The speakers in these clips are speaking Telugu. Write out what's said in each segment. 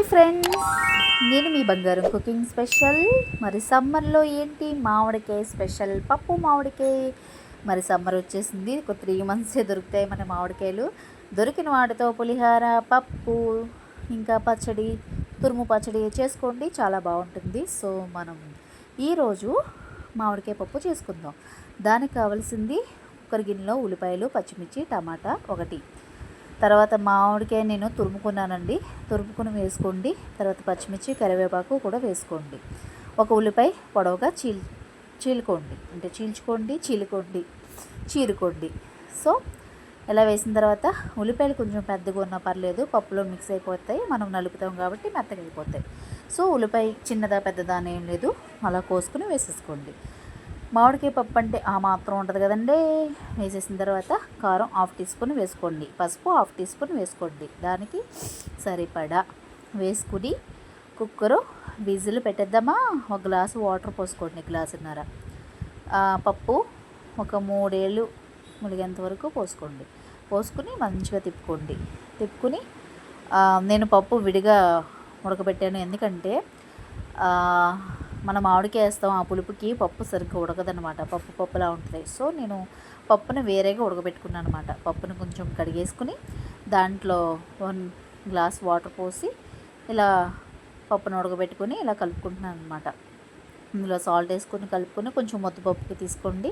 Hi friends. నేను మీ బంగారం కుకింగ్ స్పెషల్. మరి సమ్మర్లో ఏంటి? మామిడికాయ స్పెషల్. పప్పు మామిడికాయ. మరి సమ్మర్ వచ్చేసింది. ఒక త్రీ మంత్సే దొరుకుతాయి మన మామిడికాయలు. దొరికిన వాటితో పులిహార పప్పు ఇంకా పచ్చడి తురుము పచ్చడి చేసుకోండి. చాలా బాగుంటుంది. సో మనం ఈరోజు మామిడికాయ పప్పు చేసుకుందాం. దానికి కావాల్సింది ఒకరి గిన్నెలో ఉల్లిపాయలు పచ్చిమిర్చి టమాటా ఒకటి. తర్వాత మామిడికాయ నేను తురుముకున్నానండి. తురుముకుని వేసుకోండి. తర్వాత పచ్చిమిర్చి కరివేపాకు కూడా వేసుకోండి. ఒక ఉల్లిపాయ పొడవుగా చీల్ చీలుకోండి అంటే చీల్చుకోండి చీలుకోండి చీరుకోండి. సో ఇలా వేసిన తర్వాత ఉల్లిపాయలు కొంచెం పెద్దగా ఉన్నా పర్లేదు. పప్పులో మిక్స్ అయిపోతాయి. మనం నలుపుతాం కాబట్టి మెత్తగా అయిపోతాయి. సో ఉల్లిపాయ చిన్నదా పెద్దదా అని ఏం లేదు. అలా కోసుకుని వేసేసుకోండి. మామిడికాయ పప్పు అంటే ఆ మాత్రం ఉంటుంది కదండి. వేసేసిన తర్వాత కారం హాఫ్ టీ స్పూన్ వేసుకోండి. పసుపు హాఫ్ టీ స్పూన్ వేసుకోండి. దానికి సరిపడా వేసుకుని కుక్కరు విజిల్ పెట్టేద్దామా? ఒక గ్లాసు వాటర్ పోసుకోండి గ్లాసున్నర. పప్పు ఒక మూడేళ్ళు మునిగేంత వరకు పోసుకోండి. పోసుకుని మంచిగా తిప్పుకోండి. తిప్పుకుని నేను పప్పు విడిగా ఉడకబెట్టాను. ఎందుకంటే మనం మామిడికాయ వేస్తాం ఆ పులుపుకి పప్పు సరిగ్గా ఉడకదనమాట పప్పు పప్పులా ఉంటుంది. సో నేను పప్పును వేరేగా ఉడకబెట్టుకున్నాను అనమాట పప్పును కొంచెం కడిగేసుకుని దాంట్లో వన్ గ్లాస్ వాటర్ పోసి ఇలా పప్పును ఉడకబెట్టుకుని ఇలా కలుపుకుంటున్నాను అనమాట ఇందులో సాల్ట్ వేసుకొని కలుపుకొని కొంచెం ముద్దపప్పుకి తీసుకోండి.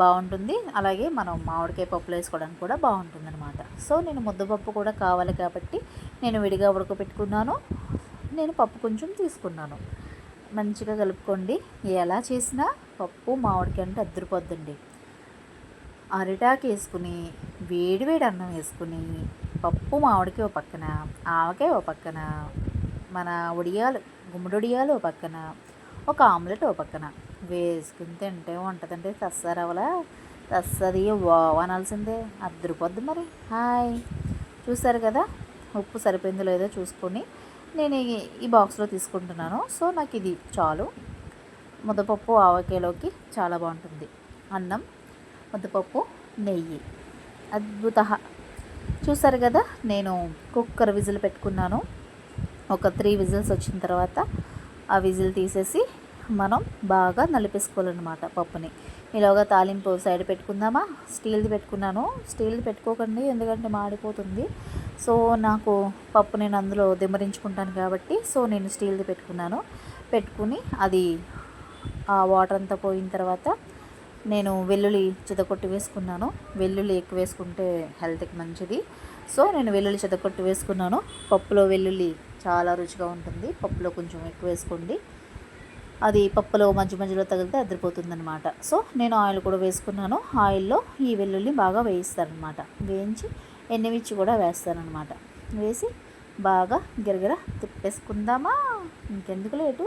బాగుంటుంది. అలాగే మనం మామిడికాయ పప్పులు వేసుకోవడానికి కూడా బాగుంటుంది అనమాట సో నేను ముద్దపప్పు కూడా కావాలి కాబట్టి నేను విడిగా ఉడకబెట్టుకున్నాను. నేను పప్పు కొంచెం తీసుకున్నాను. మంచిగా కలుపుకోండి. ఎలా చేసినా పప్పు మామిడికాయ అంటే అద్దరిపోద్దండి. అరిటాకు వేసుకుని వేడి వేడి అన్నం వేసుకుని పప్పు మామిడికాయ ఓ పక్కన ఆవకాయ ఓ పక్కన మన ఉడియాలు గుమ్మడి ఉడియాలు ఓ పక్కన ఒక ఆమ్లెట్ ఓ పక్కన. వేసుకుని తింటే ఉంటుందంటే తస్సారవలా తస్సది అనాల్సిందే అద్దరిపోద్ది మరి. హాయ్. చూసారు కదా? ఉప్పు సరిపోయిందో లేదో చూసుకొని నేను ఈ బాక్స్లో తీసుకుంటున్నాను. సో నాకు ఇది చాలు. ముద్దపప్పు ఆవకాయలోకి చాలా బాగుంటుంది. అన్నం ముద్దపప్పు నెయ్యి. అద్భుత. చూసారు కదా నేను కుక్కర్ విజిల్ పెట్టుకున్నాను. ఒక త్రీ విజిల్స్ వచ్చిన తర్వాత ఆ విజిల్ తీసేసి మనం బాగా నలిపేసుకోవాలన్నమాట పప్పుని. ఇలాగా తాలింపు సైడ్ పెట్టుకుందామా? స్టీల్ది పెట్టుకున్నాను. స్టీల్ది పెట్టుకోకండి ఎందుకంటే మాడిపోతుంది. సో నాకు పప్పు నేను అందులో దిమ్మరించుకుంటాను కాబట్టి సో నేను స్టీల్ది పెట్టుకున్నాను. పెట్టుకుని అది ఆ వాటర్ అంతా పోయిన తర్వాత నేను వెల్లుల్లి చితకొట్టి వేసుకున్నాను. వెల్లుల్లి ఎక్కువ వేసుకుంటే హెల్త్కి మంచిది. సో నేను వెల్లుల్లి చితకొట్టి వేసుకున్నాను. పప్పులో వెల్లుల్లి చాలా రుచిగా ఉంటుంది. పప్పులో కొంచెం ఎక్కువ వేసుకోండి. అది పప్పులో మధ్య మధ్యలో తగిలితే అదిరిపోతుందనమాట సో నేను ఆయిల్ కూడా వేసుకున్నాను. ఆయిల్లో ఈ వెల్లుల్లి బాగా వేయిస్తారనమాట వేయించి ఎండుమిర్చి కూడా వేస్తానమాట వేసి బాగా గిరగిర తిప్పేసుకుందామా? ఇంకెందుకు లేటు?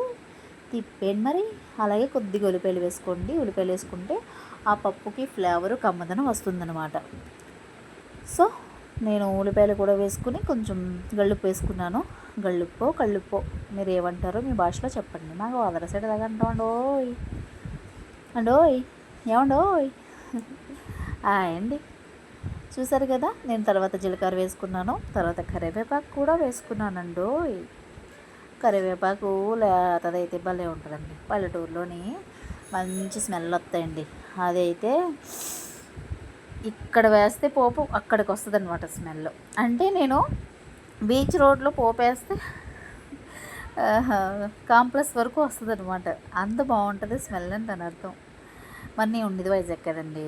తిప్పేయండి మరి. అలాగే కొద్దిగా ఉల్లిపాయలు వేసుకోండి. ఉల్లిపాయలు వేసుకుంటే ఆ పప్పుకి ఫ్లేవర్ కమ్మదనం వస్తుందన్నమాట. సో నేను ఉల్లిపాయలు కూడా వేసుకుని కొంచెం గళ్ళుప్పు వేసుకున్నాను. గళ్ళుప్పో కళ్ళుప్పో. మీరు ఏమంటారో మీ భాషలో చెప్పండి. నాకు అదర సైడ్ దాకా అంటామండోయ్ అండోయ్. ఏమండోయ్? అండి. చూసారు కదా? నేను తర్వాత జీలకర్ర వేసుకున్నాను. తర్వాత కరివేపాకు కూడా వేసుకున్నానండు. కరివేపాకు లేతదైతే భలే ఉంటుందండి. పల్లెటూరులోని మంచి స్మెల్ వస్తాయండి. అదైతే ఇక్కడ వేస్తే పోపు అక్కడికి వస్తుంది అనమాట స్మెల్. అంటే నేను బీచ్ రోడ్లో పోపు వేస్తే కాంప్లెక్స్ వరకు వస్తుంది అనమాట అంత బాగుంటుంది స్మెల్ అని దాని అర్థం మరి ఉండేది వైజాగ్ కదండి.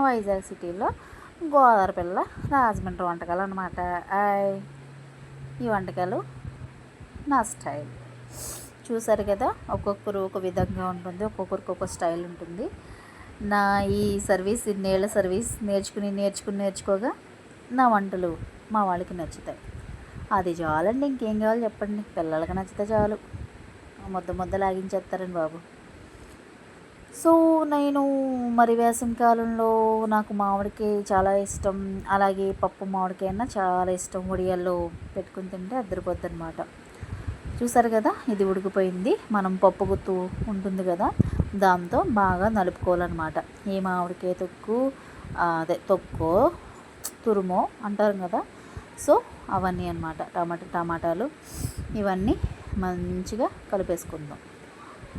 వైజాగ్ సిటీలో గోదావరి పిల్ల రాజమండ్రి వంటకాలు అనమాట ఈ వంటకాలు నా స్టైల్. చూసారు కదా ఒక్కొక్కరు ఒక విధంగా ఉంటుంది ఒక్కొక్కరికి ఒక స్టైల్ ఉంటుంది. నా ఈ సర్వీస్ ఇన్నేళ్ళ సర్వీస్ నేర్చుకుని నేర్చుకుని నేర్చుకోగా నా వంటలు మా వాళ్ళకి నచ్చుతాయి. అది చాలండి ఇంకేం కావాలి చెప్పండి? పిల్లలకి నచ్చితే చాలు. ముద్ద ముద్ద లాగించేస్తారండి బాబు. సో నేను మరి వేసవికాలంలో నాకు మామిడికాయ చాలా ఇష్టం. అలాగే పప్పు మామిడికాయ అన్న చాలా ఇష్టం. ఉడియాల్లో పెట్టుకుని తింటే అద్దరిపోద్ది అనమాట చూసారు కదా ఇది ఉడికిపోయింది. మనం పప్పు గుత్తు ఉంటుంది కదా దాంతో బాగా నలుపుకోవాలన్నమాట. ఈ మామిడికాయ తొక్కు అదే తొక్కు తురుమో అంటారు కదా. సో అవన్నీ అనమాట టమాటా టమాటాలు ఇవన్నీ మంచిగా కలిపేసుకుందాం.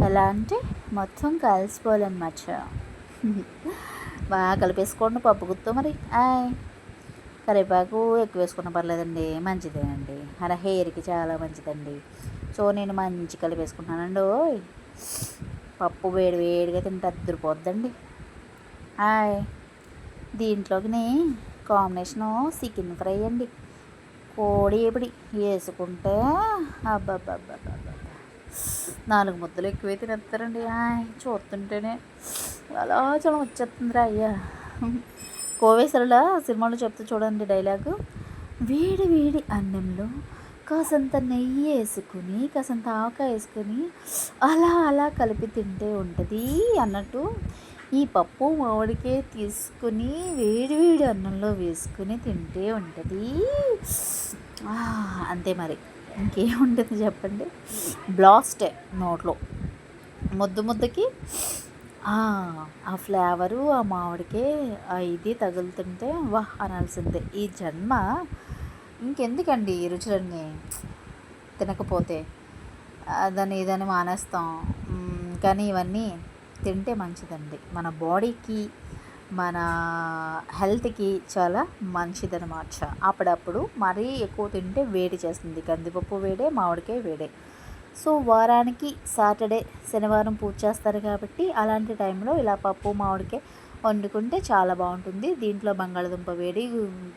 ఎలా అంటే మొత్తం కలిసిపోవాలన్నమాట బాగా కలిపేసుకోండి పప్పు గుత్తో మరి. ఆయ్. కరివేపాకు ఎక్కువ వేసుకున్న పర్లేదండి మంచిదే అండి అలా హెయిర్కి చాలా మంచిదండి. సో నేను మంచి కలిపేసుకున్నానండి ఓయ్. పప్పు వేడి వేడిగా తింటే అద్దరిపోద్దండి. హాయ్ దీంట్లోకి కాంబినేషను చికెన్ ఫ్రై అండి. కోడి ఎపిడి వేసుకుంటే అబ్బబ్బబ్బబ్బ. నాలుగు ముద్దలు ఎక్కువే తినేస్తారండి చూస్తుంటేనే అలా చాలా వచ్చేస్తుందిరా అయ్యా. కోవేశ్వరులా సినిమాలో చెప్తూ చూడండి డైలాగు. వేడి వేడి అన్నంలో కాసంత నెయ్యి వేసుకుని కాసంత ఆవకాయ వేసుకొని అలా అలా కలిపి తింటే ఉంటుంది అన్నట్టు ఈ పప్పు మామిడికే తీసుకుని వేడి వేడి అన్నంలో వేసుకుని తింటే ఉంటుంది. అంతే మరి. ఇంకేముంటుంది చెప్పండి? బ్లాస్టే నోట్లో. ముద్దు ముద్దకి ఆ ఫ్లేవరు ఆ మామిడికే ఆ ఇది తగులుతుంటే వాహ్ అనాల్సిందే. ఈ జన్మ ఇంకెందుకండి ఈ రుచులన్నీ? తినకపోతే దాన్ని ఇదని మానేస్తాం. కానీ ఇవన్నీ తింటే మంచిదండి. మన బాడీకి మన హెల్త్కి చాలా మంచిదనమాట అప్పుడప్పుడు మరీ ఎక్కువ తింటే వేడి చేస్తుంది. కందిపప్పు వేడే మామిడికాయ వేడే. సో వారానికి సాటర్డే శనివారం పూజ చేస్తారు కాబట్టి అలాంటి టైంలో ఇలా పప్పు మామిడికాయ వండుకుంటే చాలా బాగుంటుంది. దీంట్లో బంగాళదుంప వేడి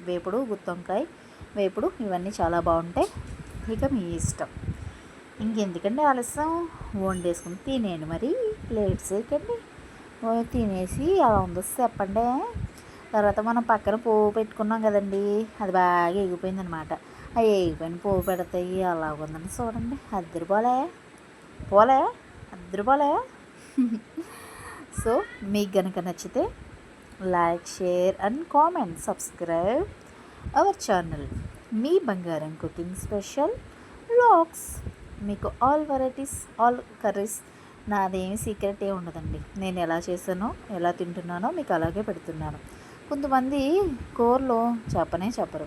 వేపుడు గుత్తొంకాయ వేపుడు ఇవన్నీ చాలా బాగుంటాయి. ఇక మీ ఇష్టం. ఇంకెందుకండి ఆలస్యం? వండేసుకుని తినేయండి మరి. ప్లేట్స్ వేయకండి తినేసి అలా ఉందో. చెప్పండి. తర్వాత మనం పక్కన పువ్వు పెట్టుకున్నాం కదండి. అది బాగా ఎగిపోయింది అనమాట అవి ఎగిపోయిన పువ్వు పెడతాయి. అలా ఉందని చూడండి. అద్దరు పోలే. పోలే. అద్దరు పోలే. సో మీకు కనుక నచ్చితే like share and comment. Subscribe our channel. మీ బంగారం కుకింగ్ స్పెషల్ వ్లాగ్స్. మీకు ఆల్ వెరైటీస్ ఆల్ కర్రీస్ నాదేమి సీక్రెట్ ఏ ఉండదండి. నేను ఎలా చేశానో ఎలా తింటున్నానో మీకు అలాగే పెడుతున్నాను. కొంతమంది కూరలు చెప్పనే చెప్పరు.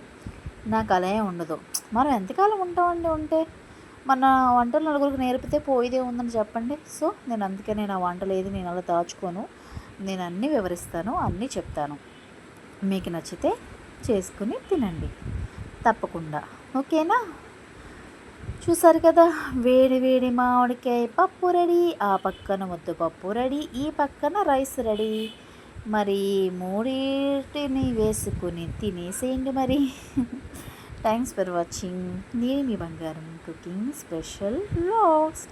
నాకు అలా ఉండదు. మనం ఎంతకాలం ఉంటామండి ఉంటే? మన వంటలు నలుగురికి నేర్పితే పోయిదే ఉందని చెప్పండి. సో నేను అందుకే నేను ఆ వంటలు ఏది నేను అలా దాచుకోను. నేను అన్నీ వివరిస్తాను అన్నీ చెప్తాను. మీకు నచ్చితే చేసుకుని తినండి. తప్పకుండా. ఓకేనా? చూసారు కదా? వేడి వేడి మామిడికాయ పప్పు రెడీ ఆ పక్కన ముద్దు పప్పు రెడీ ఈ పక్కన రైస్ రెడీ. మరి మూడింటిని వేసుకుని తినేసేయండి మరి. థ్యాంక్స్ ఫర్ వాచింగ్ నేను మీ బంగారం కుకింగ్ స్పెషల్ వ్లాగ్స్.